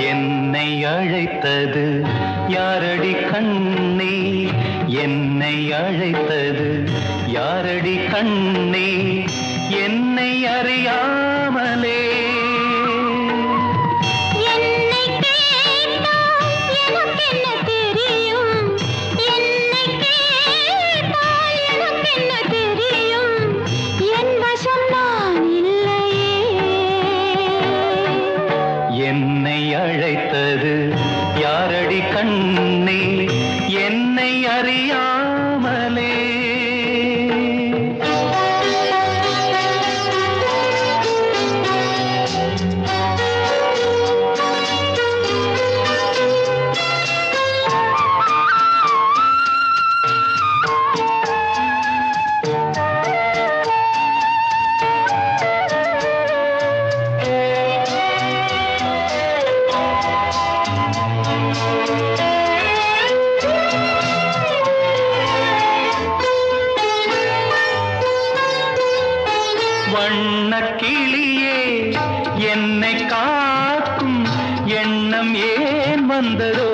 என்னை அழைத்தது யாரடி கண்ணே? என்னை அழைத்தது யாரடி கண்ணே? கண்ணே என்னை அறியா வண்ணக்கிளியே என்னை காக்கும் எண்ணம் ஏன் வந்ததோ?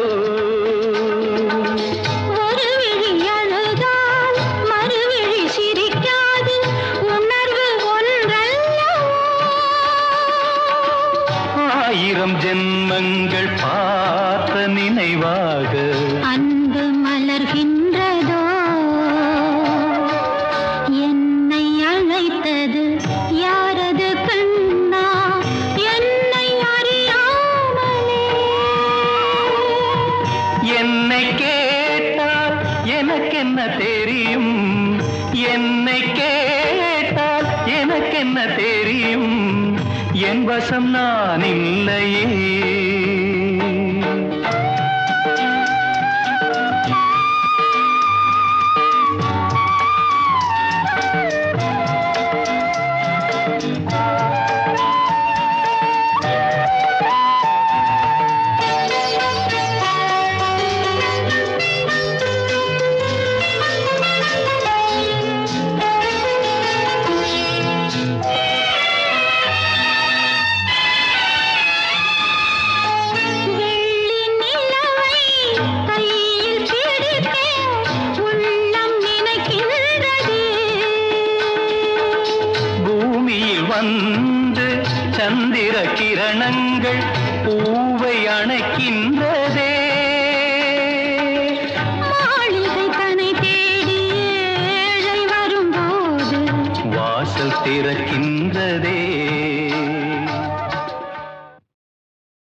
ஆயிரம் ஜென்மங்கள் பார்த்த நினைவாக அன்பு எனக்கென்ன தெரியும்? என்னை கேட்டால் எனக்கென்ன தெரியும்? என் வசம் நான் இல்லையே. சந்திர கிரணங்கள் பூவை அணைக்கின்றதே. வாசல் திறக்கின்றதே.